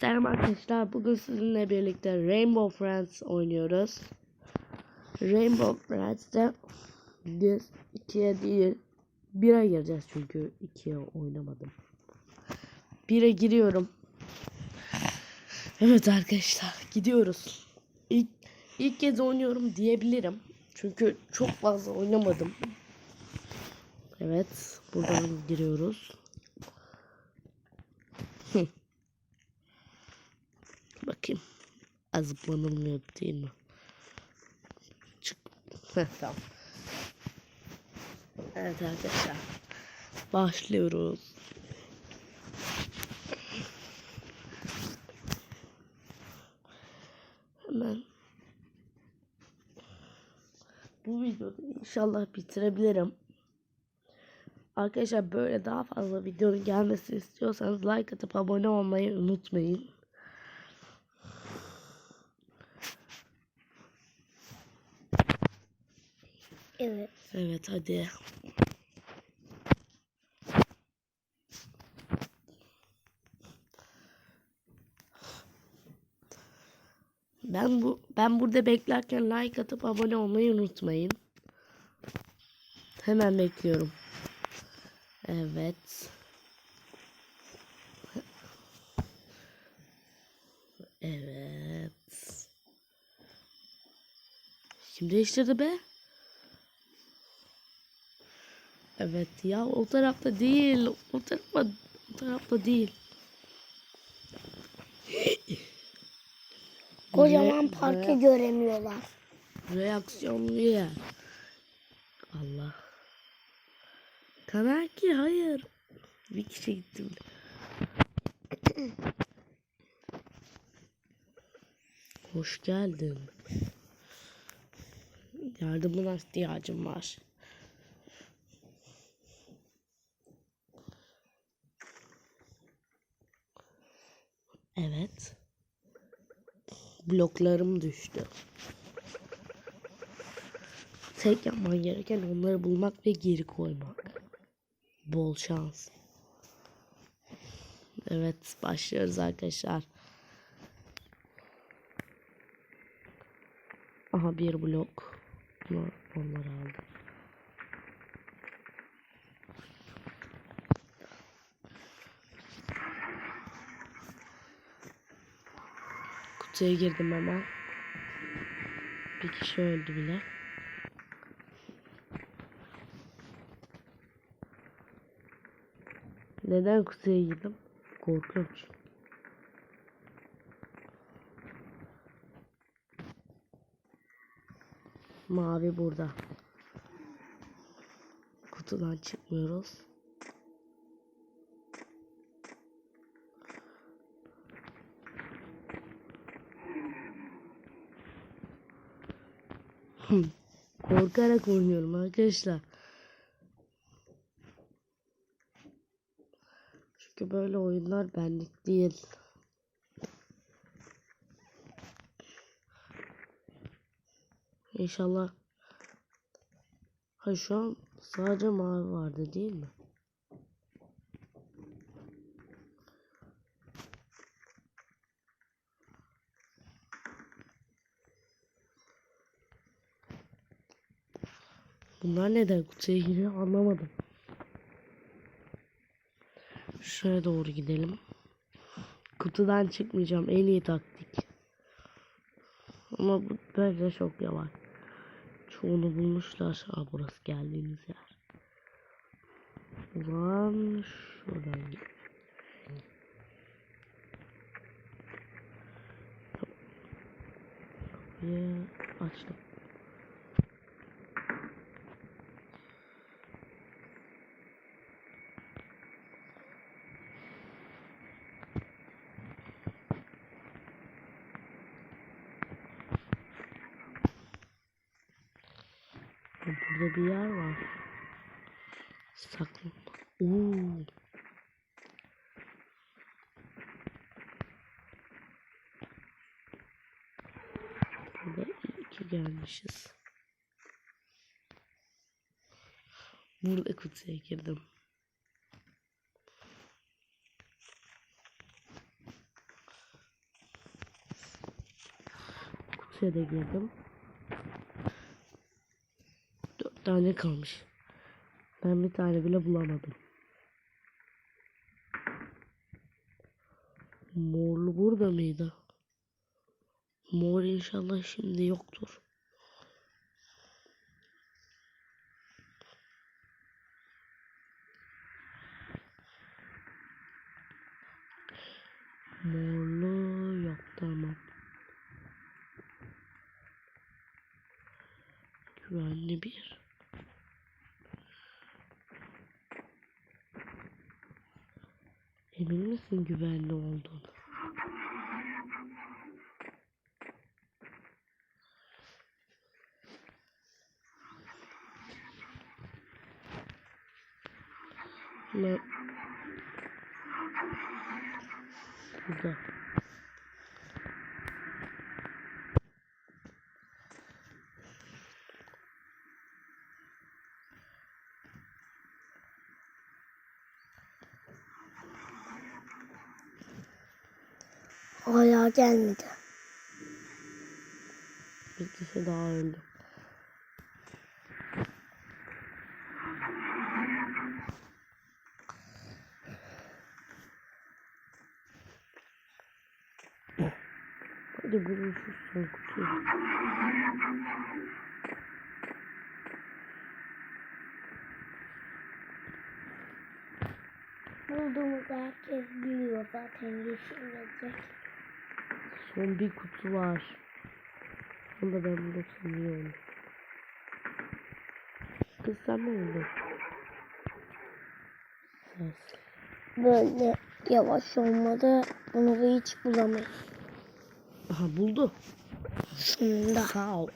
Selam arkadaşlar. Bugün sizinle birlikte Rainbow Friends oynuyoruz. Rainbow Friends'te biz ikiye değil bire gireceğiz çünkü ikiye oynamadım. Bire giriyorum. Evet arkadaşlar gidiyoruz. İlk, ilk kez oynuyorum diyebilirim. Çünkü çok fazla oynamadım. Evet buradan giriyoruz. Bakayım. Az zıplanılmıyor değil mi? Çık. Heh, tamam. Evet arkadaşlar. Başlıyoruz. Hemen. Bu videoda inşallah bitirebilirim. Arkadaşlar böyle daha fazla videonun gelmesini istiyorsanız like atıp abone olmayı unutmayın. Evet. Evet hadi. Ben bu ben burada beklerken like atıp abone olmayı unutmayın. Hemen bekliyorum. Evet. Evet. Kim değiştirdi be? Evet ya o tarafta değil. O tarafa o tarafta değil. Kocaman parkı re- göremiyorlar. reaksiyonlu yer. Allah. Kanaki hayır. Bir kişi gittim. Hoş geldin. Yardımına ihtiyacım var. Evet. Bloklarım düştü. Tek yapman gereken onları bulmak ve geri koymak. Bol şans. Evet başlıyoruz arkadaşlar. Aha bir blok. Onları aldım. Kutuya girdim hemen. Bir kişi öldü bile. Neden kutuya girdim? Korkunç. Mavi burada. Kutudan çıkmıyoruz. Korkarak oynuyorum arkadaşlar. Çünkü böyle oyunlar benlik değil. İnşallah. Ha şu an sadece mavi vardı değil mi? Bunlar neden kutuya giriyor anlamadım. Şuraya doğru gidelim. Kutudan çıkmayacağım en iyi taktik. Ama bu böyle çok yavaş. Çoğunu bulmuşlar. Aa burası geldiğimiz yer. Ulan şuradan gidelim. Kapıyı açtım. bir yer var. Saklı. Oo. Burada iki gelmişiz. Burada kutuya girdim. Kutuya da girdim. Tane kalmış. Ben bir tane bile bulamadım. Morlu burada mıydı? Mor inşallah şimdi yoktur. Morlu yok tamam. Güvenli bir. Emin güvenli olduğunu? Ne? Burada. Gelmedi. Bir kişi daha öldü. Hadi bulun şu son kutuyu. Bulduğumuz herkes biliyor zaten yeşil gelecek. Son bir kutu var. Onu da ben bulursam iyi olur. Kız sen mi buldun? Ses. Böyle yavaş olmadı. Bunu da hiç bulamayız. Aha buldu. Sonunda. Sağ ol.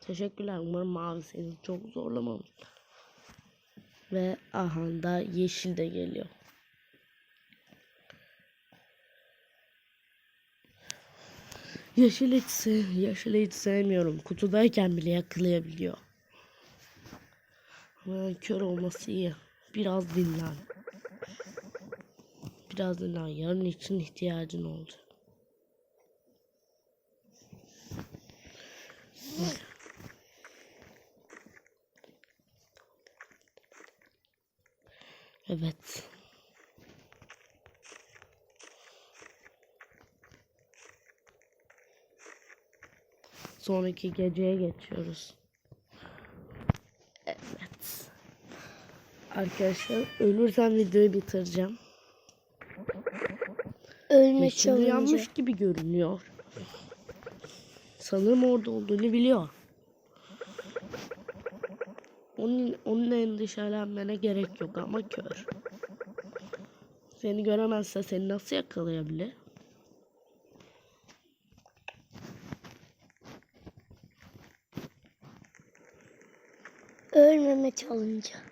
Teşekkürler. Umarım mavi seni çok zorlamamış. Ve aha da yeşil de geliyor. Yeşil hiç, sev yeşil hiç sevmiyorum. Kutudayken bile yakalayabiliyor. Ama kör olması iyi. Biraz dinlen. Biraz dinlen. Yarın için ihtiyacın olacak. Evet. Sonraki geceye geçiyoruz. Evet. Arkadaşlar ölürsem videoyu bitireceğim. Ölme Yeşil challenge. yanmış gibi görünüyor. Sanırım orada olduğunu biliyor. Onun, onun endişelenmene gerek yok ama kör. Seni göremezse seni nasıl yakalayabilir? Ölmeme challenge.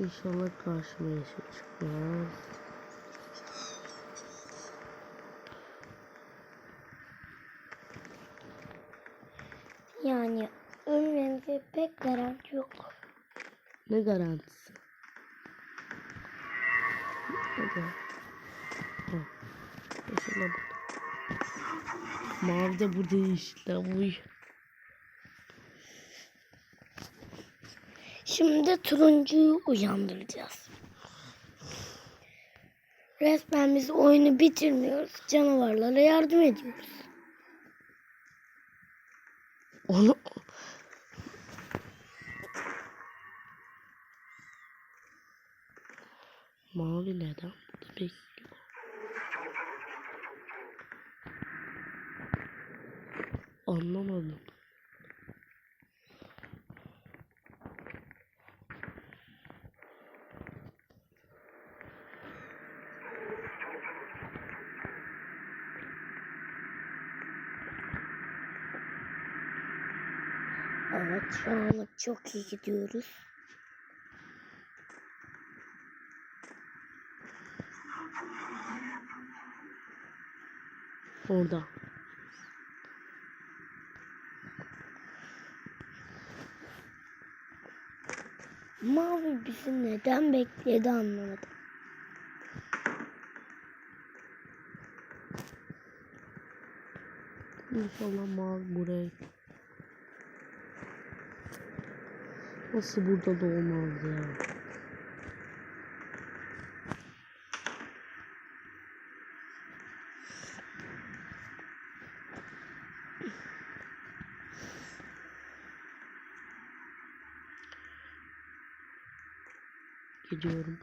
İnşallah karşıma yeşil çıkmaz. Yani ölmemize pek garanti yok. Ne garantisi? Hadi. Burada. Mavi de burada yeşil de bu. Şimdi turuncuyu uyandıracağız. Resmen biz oyunu bitirmiyoruz. Canavarlara yardım ediyoruz. Onu Mavi neden burada bekliyor? Anlamadım. Evet şu anlık çok iyi gidiyoruz. Orada. Mavi bizi neden bekledi anlamadım. İnşallah mavi buraya. Nasıl burada da olmaz ya. Gidiyorum.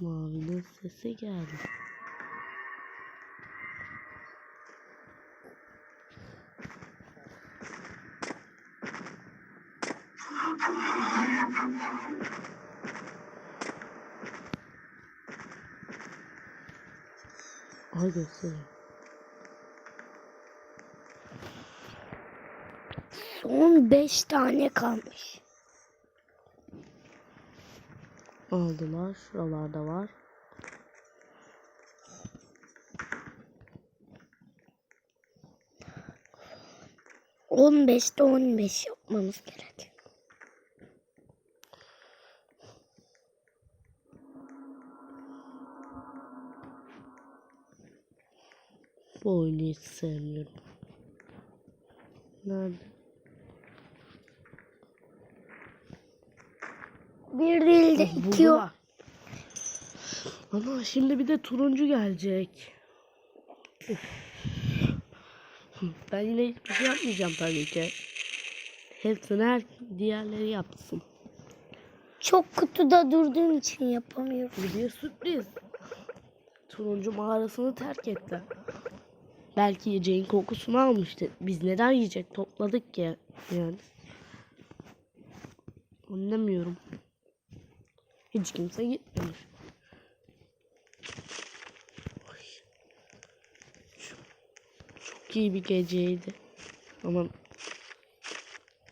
Mavinin sesi geldi. Ay gösteriyor. Son 5 tane kalmış. Aldılar. Şuralarda var. On beşte on beş yapmamız gerek. Bu oyunu hiç sevmiyorum. Nerede? Bir değil de Ah, iki yok. Ama şimdi bir de turuncu gelecek. Ben yine hiçbir şey yapmayacağım tabii ki. Hepsini her diğerleri yapsın. Çok kutuda durduğum için yapamıyorum. Bir sürpriz. Turuncu mağarasını terk etti. Belki yiyeceğin kokusunu almıştı. Biz neden yiyecek topladık ki yani. Anlamıyorum. Hiç kimse gitmemiş. Çok iyi bir geceydi. Ama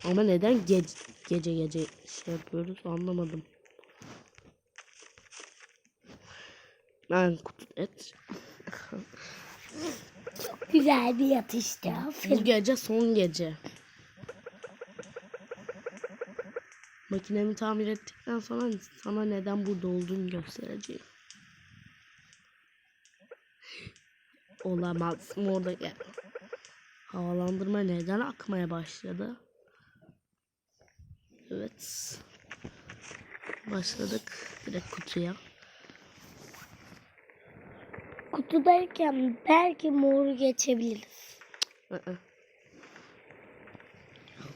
ama neden gece gece gece şey yapıyoruz anlamadım. Ben kutu et. Güzel bir yatıştı. Bu Aferin. gece son gece. Makinemi tamir ettikten sonra sana neden burada olduğunu göstereceğim. Olamaz. Orada gel. Havalandırma neden akmaya başladı? Evet. Başladık direkt kutuya. Kutudayken belki moru geçebiliriz.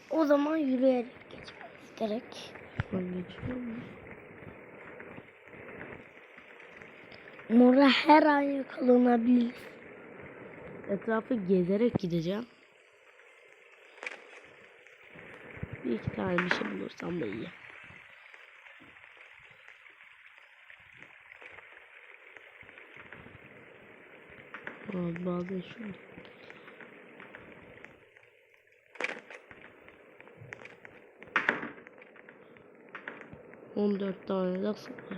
O zaman yürüyerek geçmemiz gerek. Ben geçiyorum. Mora her an yakalanabilir. Etrafı gezerek gideceğim. Bir iki tane bir şey bulursam da iyi. Abi bazen şurada. On dört tane de sıfır.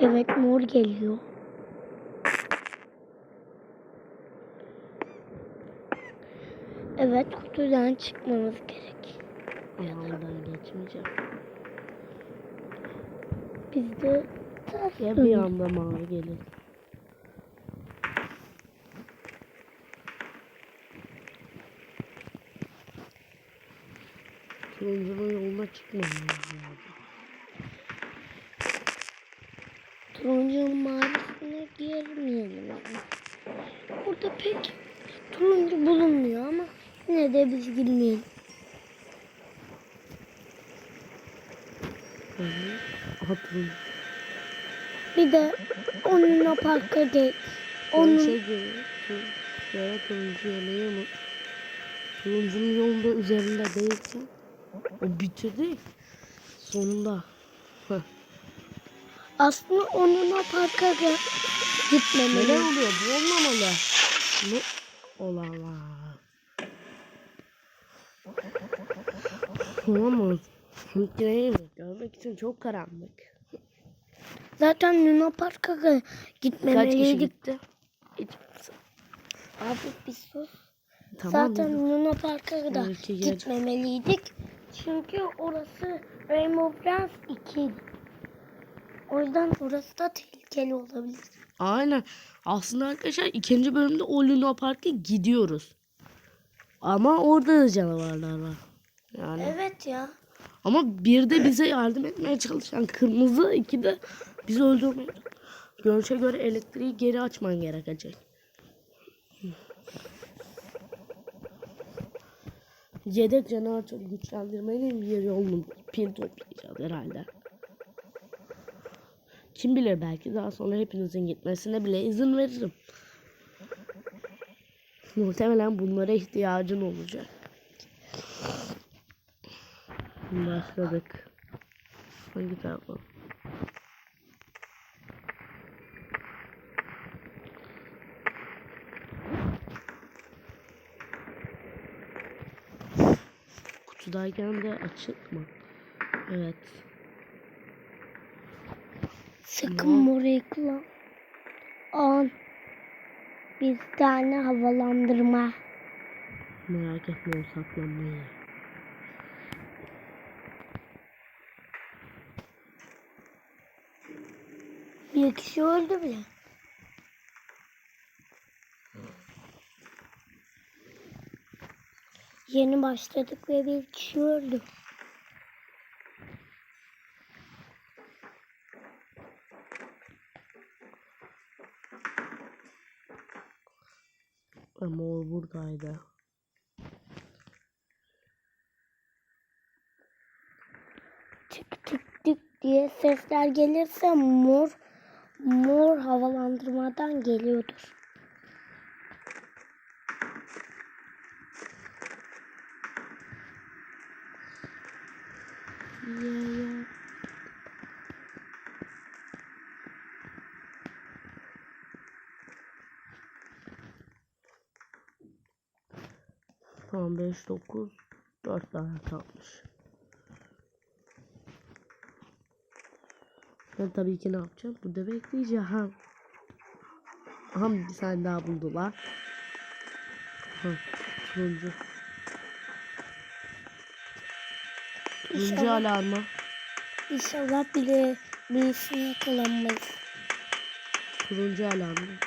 Evet mor geliyor. Evet kutudan çıkmamız gerek. Oradan geçmeyeceğim. Biz de ters Ya bir anda mavi gelir. Turuncunun yoluna çıkmamız lazım. Turuncunun mavisine girmeyelim. Burada pek turuncu bulunmuyor ama yine de biz girmeyelim. Turuncu. Bir de onunla parka değil. Onun... Şey Yaya turuncu yemeği unut. Turuncunun yolunda üzerinde değilsen o bitirdi. Sonunda. Heh. Aslında onunla parka Neler gitmemeli. oluyor? Bu olmamalı. Ne olamaz. Olamaz. Hikayeyi mi? Görmek için çok karanlık. Zaten Luna Park'a gö- Kaç kişi gitmemeliydik. gitti? Abi bir sus. Tamam. Zaten Luna Park'a da Belki gitmemeliydik. Çünkü orası Rainbow Friends 2. O yüzden orası da tehlikeli olabilir. Aynen. Aslında arkadaşlar ikinci bölümde o Luna Park'a gidiyoruz. Ama orada da canavarlar var. Yani. Evet ya. Ama bir de bize yardım etmeye çalışan kırmızı, iki de bizi öldürmeye. Görünüşe göre elektriği geri açman gerekecek. Yedek jeneratörü güçlendirmenin bir yolunu pil toplayacağız herhalde. Kim bilir belki daha sonra hepinizin gitmesine bile izin veririm. Muhtemelen bunlara ihtiyacın olacak. Başladık. Hangi tarafa? Kutudayken de açık mı? Evet. Sakın morayı kullan. On. Bir tane havalandırma. Merak etme o saklanmayı. Kişi öldü bile. Yeni başladık ve bir kişi öldü. Ama o buradaydı. Tık tık tık diye sesler gelirse mor mor havalandırmadan geliyordur. Ya ya. Tamam 5 9 4 tane kalmış. Ben tabii ki ne yapacağım? Burada bekleyeceğim. Ha. Aha bir tane daha buldular. Ha, turuncu. Turuncu İnşallah. İnşallah bile birisini yakalanmayız. Turuncu alarmı.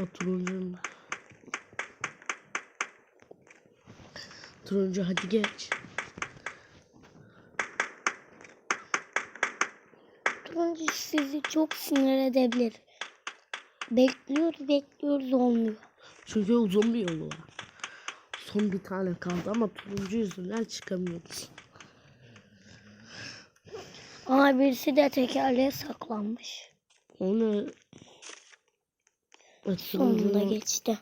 O turuncu. Turuncu hadi geç. Turuncu sizi çok sinir edebilir. Bekliyoruz bekliyoruz olmuyor. Çünkü uzun bir yolu var. Son bir tane kaldı ama turuncu yüzünden çıkamıyoruz. Aa birisi de tekerleğe saklanmış. Onu Sonunda geçti.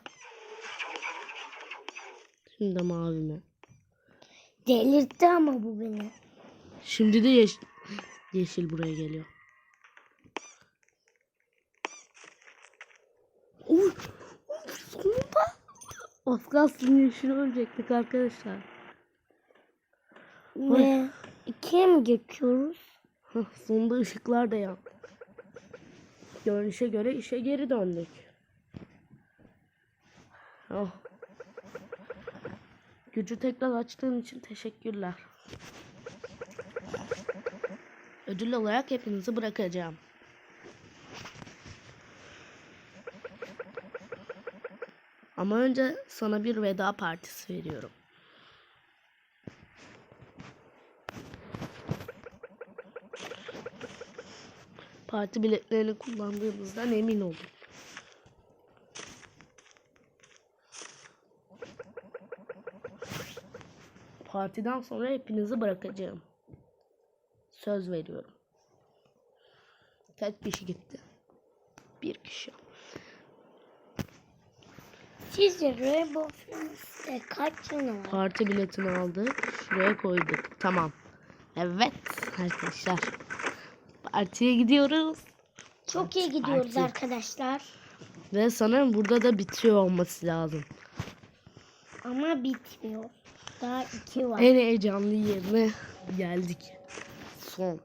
Şimdi mavi mi? Delirtti ama bu beni. Şimdi de yeş- yeşil buraya geliyor. Uy, sonunda. Az kalsın yeşil ölecektik arkadaşlar. Ve ikiye mi geçiyoruz? Sonunda ışıklar da yandı. Görünüşe göre işe geri döndük. Oh. Gücü tekrar açtığın için teşekkürler. Ödül olarak hepinizi bırakacağım. Ama önce sana bir veda partisi veriyorum. Parti biletlerini kullandığımızdan emin olun. Partiden sonra hepinizi bırakacağım. Söz veriyorum. Kaç kişi gitti? Bir kişi. Sizce Rebof'un kaç canı var? Parti biletini aldık. Şuraya koyduk. Tamam. Evet arkadaşlar. Partiye gidiyoruz. Çok iyi gidiyoruz Parti. arkadaşlar. Ve sanırım burada da bitiyor olması lazım. Ama bitmiyor. Daha iki var. En heyecanlı yerine geldik. Son.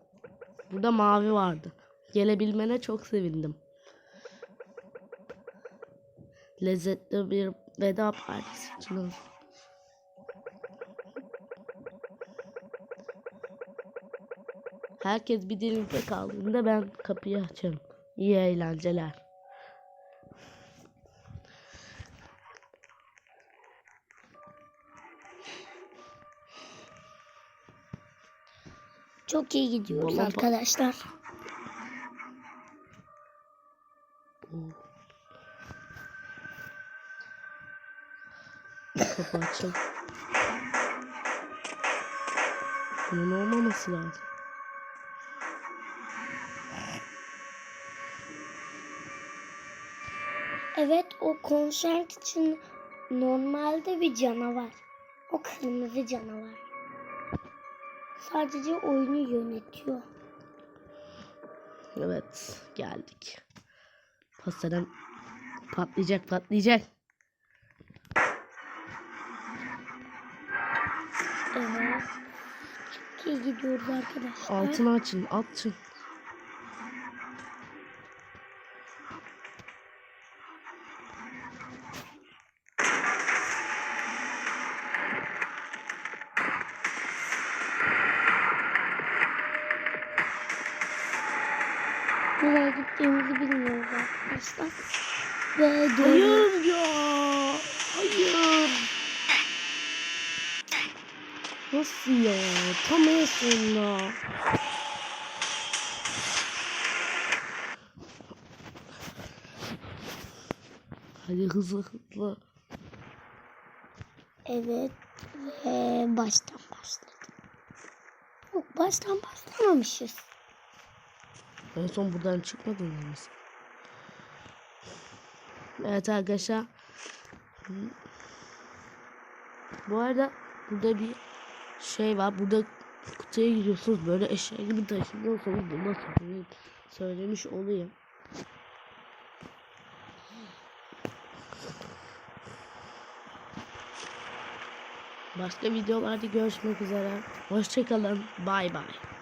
Burada mavi vardı. Gelebilmene çok sevindim. Lezzetli bir veda partisi için. Herkes bir dilimde kaldığında ben kapıyı açarım. İyi eğlenceler. Çok iyi gidiyoruz pa- arkadaşlar. Açıl. Bunun olmaması lazım. Evet o konsert için normalde bir canavar. O kırmızı canavar. Sadece oyunu yönetiyor. Evet geldik. Pastadan patlayacak patlayacak. Evet. Çok iyi gidiyoruz arkadaşlar. Altını açın açın. Hadi hızlı hızlı. Evet ve baştan başladık. Yok baştan başlamamışız. En son buradan çıkmadın biz? Evet arkadaşlar. Bu arada burada bir şey var. Burada kutuya giriyorsunuz. Böyle eşya gibi taşınıyorsunuz. Bunu söylemiş olayım. Başka videolarda görüşmek üzere. Hoşçakalın. Bay bay.